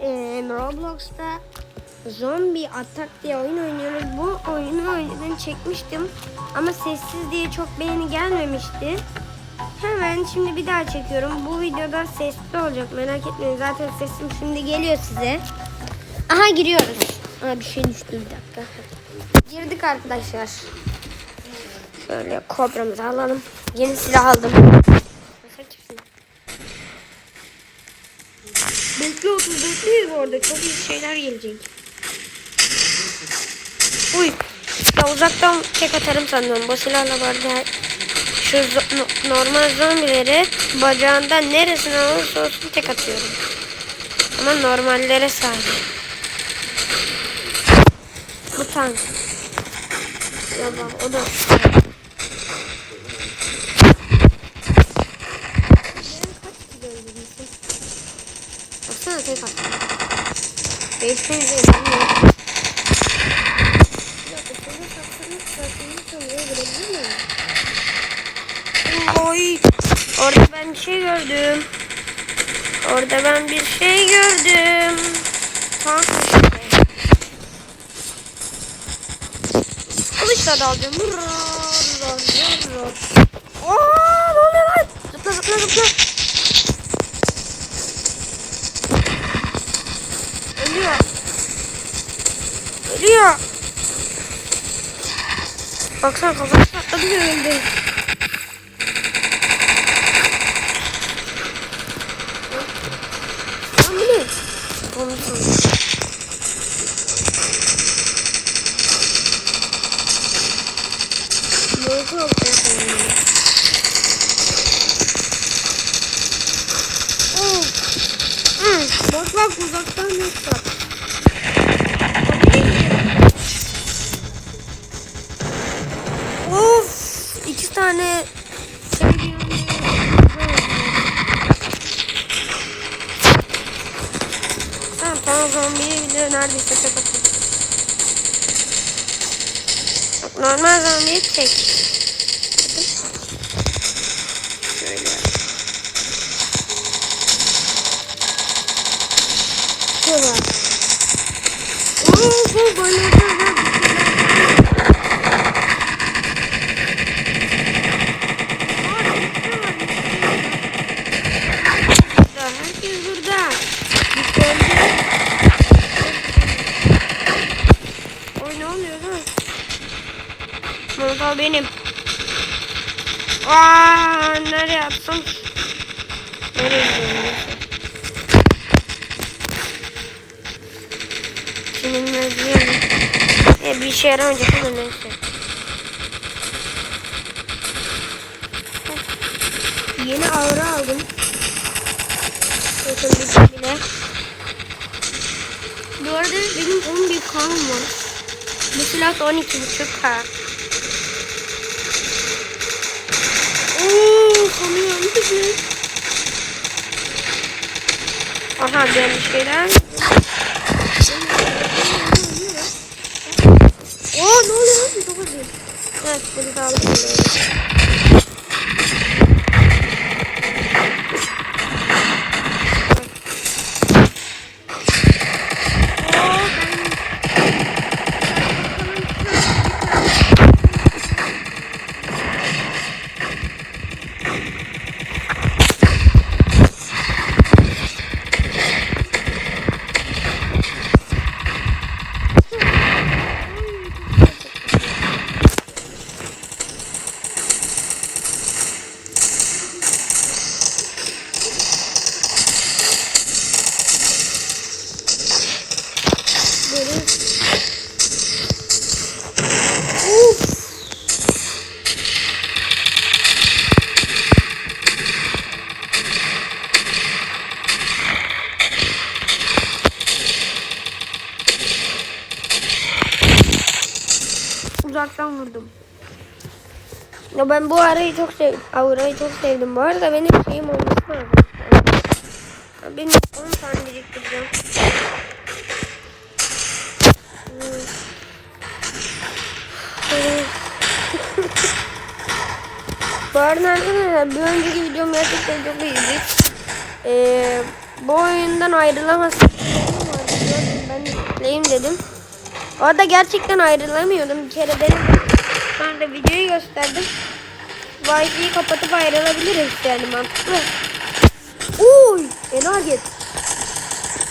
e, Roblox'ta Zombi Attack diye oyun oynuyoruz. Bu oyunu önceden çekmiştim ama sessiz diye çok beğeni gelmemişti. Hemen şimdi bir daha çekiyorum. Bu videoda sesli olacak merak etmeyin. Zaten sesim şimdi geliyor size. Aha giriyoruz. Aa, bir şey düştü bir dakika. Girdik arkadaşlar. Şöyle kobramızı alalım. Yeni silah aldım. Bekle 34'lüyüz bu arada. Çok iyi şeyler gelecek. Uy. Ya uzaktan tek atarım sanıyorum. Bu silahla vardı. Şu no- normal zombileri bacağından neresine olursa olsun tek atıyorum. Ama normallere sadece. Bu tank. Ya bak o da. 500 elli. Oy. Orada ben bir şey gördüm. Orada ben bir şey gördüm. Tank işte. Kılıçla dalacağım. Hurra, hurra, hurra. Aa, ne oluyor lan? Zıpla zıpla zıpla. Ölüyor. Baksana kafası patladı ve öldü. Tamam tamam zombiye bile neredeyse tek atıyor. Bak normal zombiye tek. Şöyle. Şöyle. Oo, bu böyle Herkes burada. Biz öldü. Oy ne oluyor lan? Molotov benim. Aa, nereye attım? Nereye gidiyorum? Senin özlüyorum. E, bir işe yaramayacak ama neyse. Yeni aura aldım. Bakın bir bile. Bu arada benim 11 kanım var. Bu silah da 12.5 k. Aha ben bir şeyler. Oo ne oluyor lan? Çok hızlı. Evet bunu da alıp geliyorum. Böyle. Uf. Uzaktan vurdum. Ya ben bu arayı çok sevdim. Aurayı çok sevdim. Bu arada benim şeyim olması lazım. Ya Benim 10 tane biriktireceğim. Bu arada arkadaşlar bir önceki videom gerçekten çok iyiydi. Ee, bu oyundan ayrılamazsınız. gördüm. Ben de dedim. Orada gerçekten ayrılamıyordum. Bir kere denedim. Sonra da videoyu gösterdim. Wi-Fi'yi kapatıp ayrılabiliriz yani mantıklı. Uy! Enarget.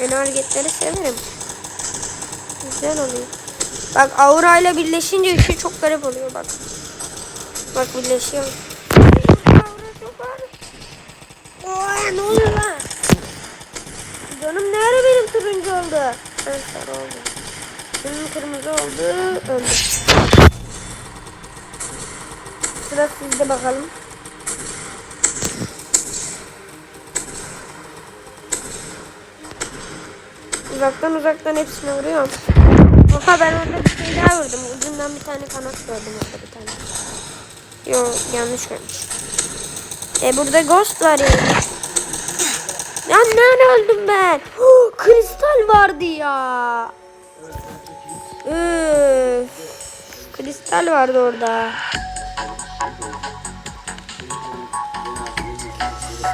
Enargetleri severim. Güzel oluyor. Bak aura ile birleşince üçü çok garip oluyor bak. Bak birleşiyor. Oy ne oluyor lan? Canım ne ara benim turuncu oldu? Ha sarı oldu. Benim kırmızı oldu. Öldü. Sıra sizde bakalım. Uzaktan uzaktan hepsine vuruyorum. Oha ben orada bir şey daha vurdum. Ucundan bir tane kanat gördüm orada bir tane. Yok yanlış görmüş. E burada ghost var yani. Ya nerede öldüm ben? Oh, kristal vardı ya. Üf. Kristal vardı orada.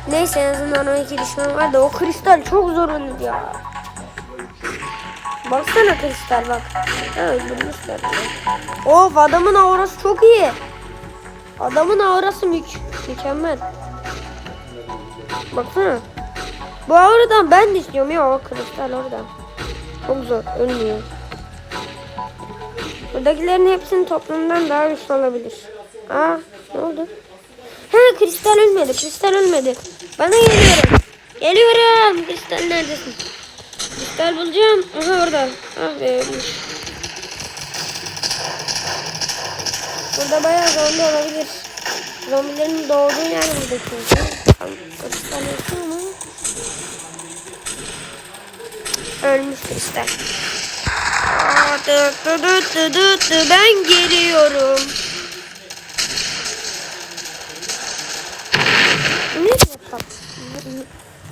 Neyse en azından o iki düşman var da o kristal çok zorunlu ya. Baksana kristal bak. Ha öldürmüşler. Of adamın aurası çok iyi. Adamın aurası mük mükemmel. Baksana. Bu auradan ben de istiyorum ya o kristal oradan. Çok zor ölmüyor. Buradakilerin hepsinin toplamından daha güçlü olabilir. Aa ne oldu? He kristal ölmedi. Kristal ölmedi. Bana geliyorum. Geliyorum. Kristal neredesin? Kristal bulacağım. Aha orada. Ah be ölmüş. Burada bayağı zombi olabilir. Zombilerin doğduğu yer burada çünkü. Kristal yok mu? Ölmüş kristal. Ben geliyorum. Ne yaptım?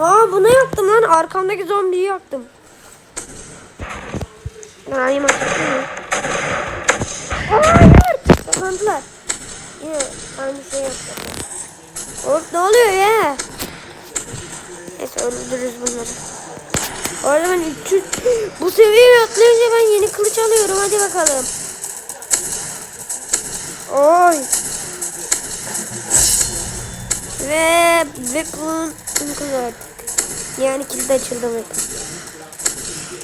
Aa bunu yaktım lan. Arkamdaki zombiyi yaktım. Rahim mu? Hayır. Kazandılar. Yine aynı şey yaptık. Of ne oluyor ya? Neyse öldürürüz bunları. Orada ben 300 bu seviyeyi atlayınca ben yeni kılıç alıyorum. Hadi bakalım. Oy. Ve weapon included. Yani kilit açıldı weapon.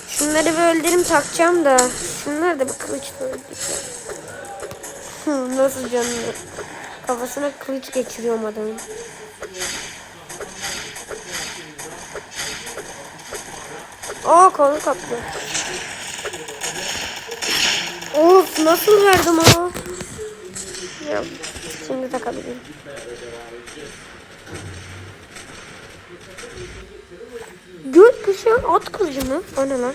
Şunları bir öldürüm takacağım da. Şunları da bir kılıçla Nasıl canını? Kafasına kılıç geçiriyorum adamın. Aa kolu kaplı. Of nasıl verdim o? Ya, şimdi takabilirim. Gök kuşu at kılıcı mı? O ne lan?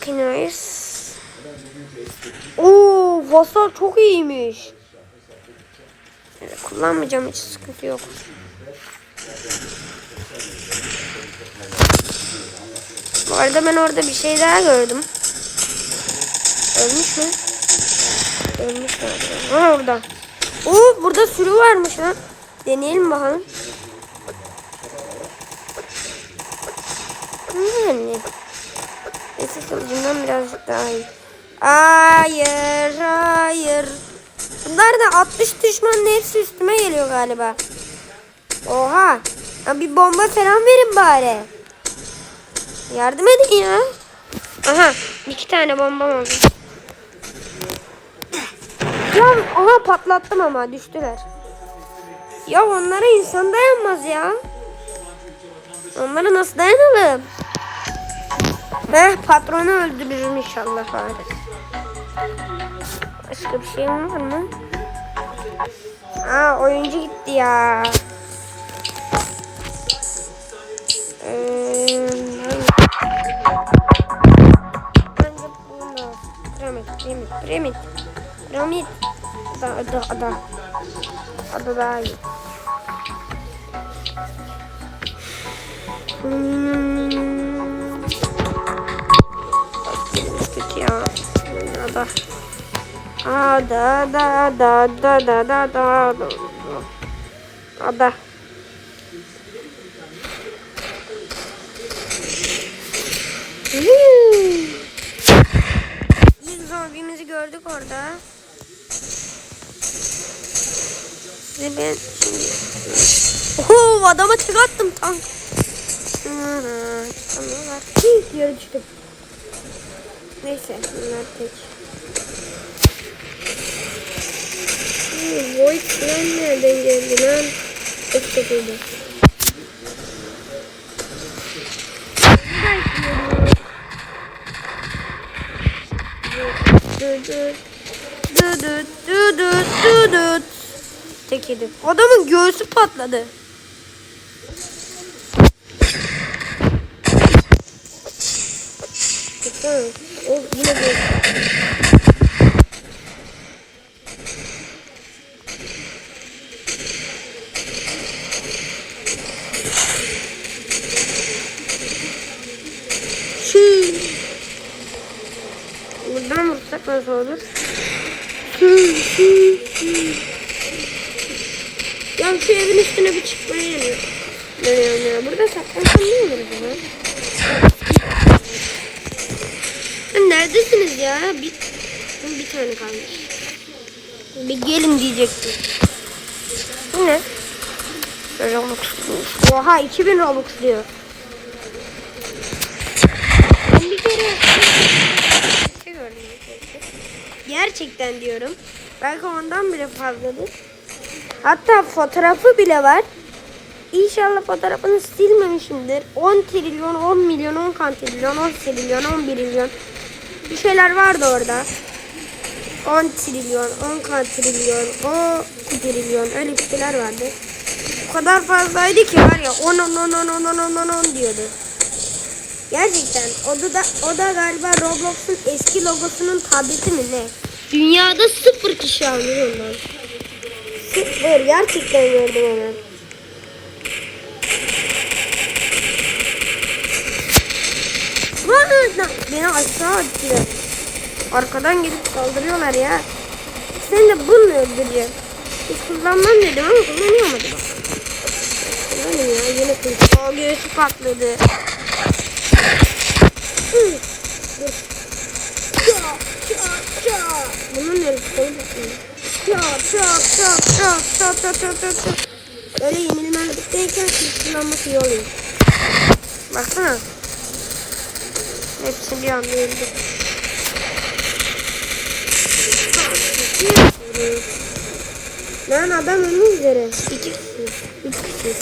Kinayes. Oo, Vasar çok iyiymiş. Evet, kullanmayacağım hiç sıkıntı yok. Bu arada ben orada bir şey daha gördüm. Ölmüş mü? Ölmüş galiba. Aha orada. Oo burada sürü varmış lan. Deneyelim bakalım. Yani. Eski kılıcımdan birazcık daha iyi. Hayır, hayır. Bunlar da 60 düşmanın hepsi üstüme geliyor galiba. Oha. Ya bir bomba falan verin bari. Yardım edin ya. Aha iki tane bombam oldu. Ya aha patlattım ama düştüler. Ya onlara insan dayanmaz ya. Onlara nasıl dayanalım? Heh patronu öldürürüm inşallah bari. Başka bir şeyim var mı? Aa oyuncu gitti ya. Piramit, piramit, piramit. Ada, ada, ada. Ada daha iyi. Hmm. Kötü ya. Ada. Ada, da, da, da, da, da, da, da. Ada. İlk zombimizi gördük orada. Oho adama tek attım tank. Hı, Yere düştüm. Neyse bunlar tek. Void nereden geldi lan? Çok Tek yedim. Adamın göğsü patladı. Baksana, O yine göğsü. Şu. Nasıl olur? Ya şu evin üstüne bir çıkmaya yanıyor. Dönüyorum ya. Burada saklansam ne olur acaba? Ya Neredesiniz ya? Bir, bir tane kalmış. Bir gelin diyecektim. Bu ne? Robux. Oha 2000 Robux diyor. Ben bir kere bir şey gördüm. Gerçekten diyorum. Belki ondan bile fazladır. Hatta fotoğrafı bile var. İnşallah fotoğrafını silmemişimdir. 10 trilyon, 10 milyon, 10 kantrilyon, 10 trilyon, 11 milyon. Bir şeyler vardı orada. 10 trilyon, 10 kantrilyon, 10 trilyon öyle bir şeyler vardı. O kadar fazlaydı ki var ya 10 10 10 10 10 10 10 10 diyordu. Gerçekten o da, o da galiba Roblox'un eski logosunun tableti mi ne? Dünyada sıfır kişi alıyor ondan. Sıfır gerçekten gördüm. Vaa! Beni aşağı attılar. Arkadan gelip saldırıyorlar ya. Sen de bunu öldüreceğim. Hiç kullanmam dedim ama kullanıyorum hadi bak. Kullanayım ya yine kılıç. Aa göğsü patladı. Hı. Bunun neresi koydu? Çak çak çak çak çak çak çak çak çak. Öyle yenilmezlikteyken kullanması iyi oluyor. Baksana. Hepsi bir anda öldü. Lan adam ölmek üzere. İki kişi. Üç kişi.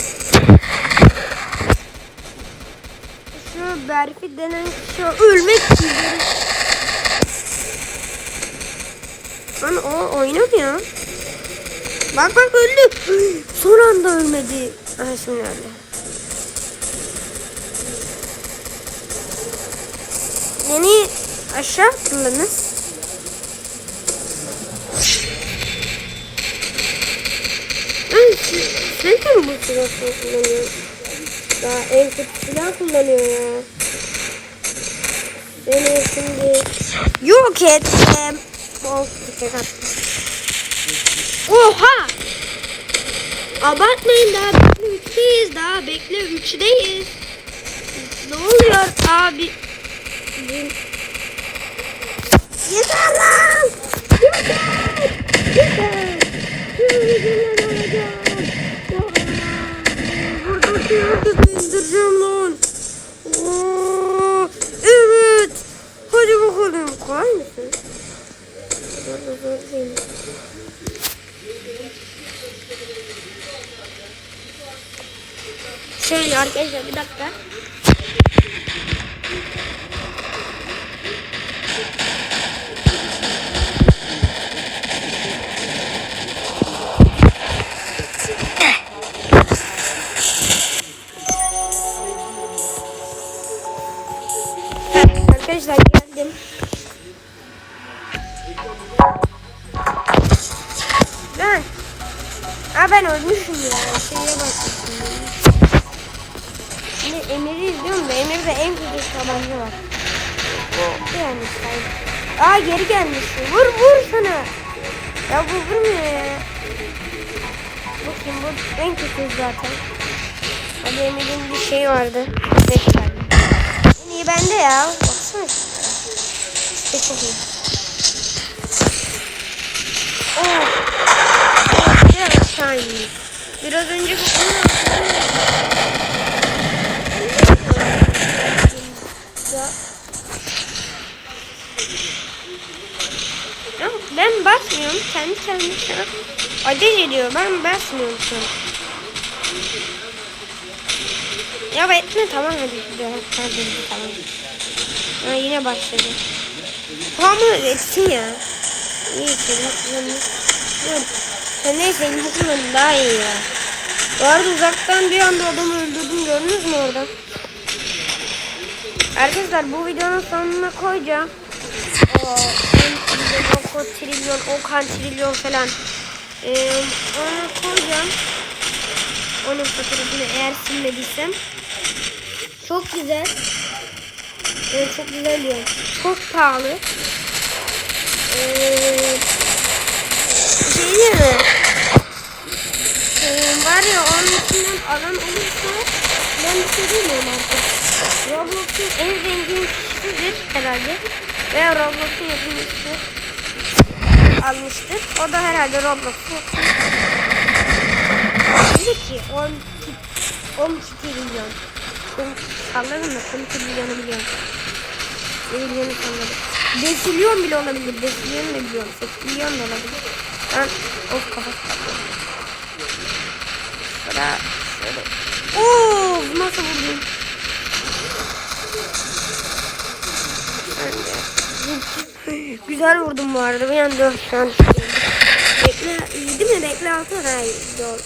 Şu Berfi denen kişi ölmek üzere. Lan o oynamıyor. Bak bak öldü. Son anda ölmedi. Aha şimdi öldü. Beni aşağı sen de mi bu silahı kullanıyorsun? Daha en kötü silah kullanıyor ya. Seni şimdi yok ettim. Of, tek attım. Oha! Abartmayın daha bekle üçteyiz daha bekle üçteyiz. Ne oluyor abi? Yeter lan! Yeter! Yeter! İndireceğim lan. Oo, evet. Hadi bakalım. Kolay mısın? Zor da zor değil. Şöyle arkadaşlar bir dakika. Emir'i izliyorum da Emir'de en kötü tabanca var. O yani say. Aa geri gelmiş. Vur vur sana. Ya bu vurmuyor ya. Bakayım bu en kötü zaten. Hadi Emir'in bir şey vardı. Bekler. İyi bende ya. Baksana. İşte çok iyi. Oh. Oh, biraz aşağı. Biraz önce bu Ben basmıyorum. Kendi kendine an acele ediyor. Ben basmıyorum şu. Ya etme tamam hadi. Dur, Hadi tamam. Ha, yine başladı. Tamam etsin ya. İyi hatırlamı. Sen neyse senin daha iyi ya. Bu arada uzaktan bir anda adamı öldürdüm gördünüz mü orada? Arkadaşlar bu videonun sonuna koyacağım. O 10 trilyon, o trilyon, o kan trilyon falan. Ee, onu koyacağım. Onun fotoğrafını eğer silmediysem. Çok güzel. Evet çok güzel diyor. Çok pahalı. Ee, değil mi? Ee, var ya onun içinden alan olursa ben bir şey artık. Roblox'un en zengin kişisidir herhalde. Veya Roblox'un yapımcısı almıştır. O da herhalde Roblox'u Dedi ki 10 10 trilyon. Salladım da 10 trilyonu biliyorum. Trilyonu salladım. Desilyon bile olabilir. Desilyon ne biliyorum. 8 milyon da olabilir. Ben of kafası Sıra şöyle. Oo, nasıl vurdum? Ben de. Güzel vurdum bu arada. Bir anda şu an. Bekle, yedi mi? Bekle altı. Ha, doğru.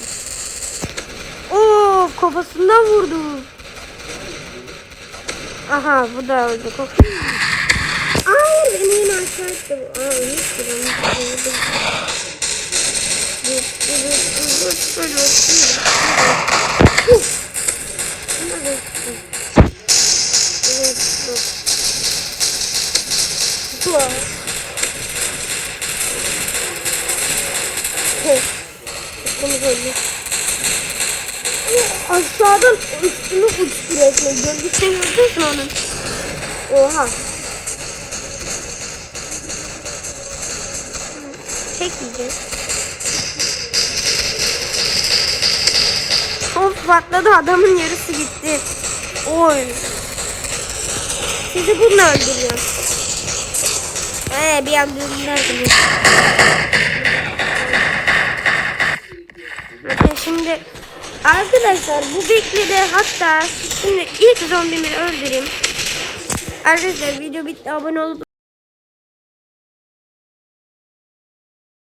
Oo, kafasından vurdu. Aha, bu da öldü. Hayır, beni yine aşağı attı. Aa, ölmüştür. Ölmüştür. Dur, dur, dur, dur, dur, dur, dur. Kırmızı öldü. Aşağıdan üstünü uçtu resmen. Gölgesini gördün mü onun? Oha. Tek yiyeceğiz. Of patladı adamın yarısı gitti. Oy. Sizi bununla öldürüyor. Ee, bir anda öldürürdüm. Bakın şimdi arkadaşlar bu bekledi hatta şimdi ilk zombimi öldüreyim. Arkadaşlar video bitti abone olup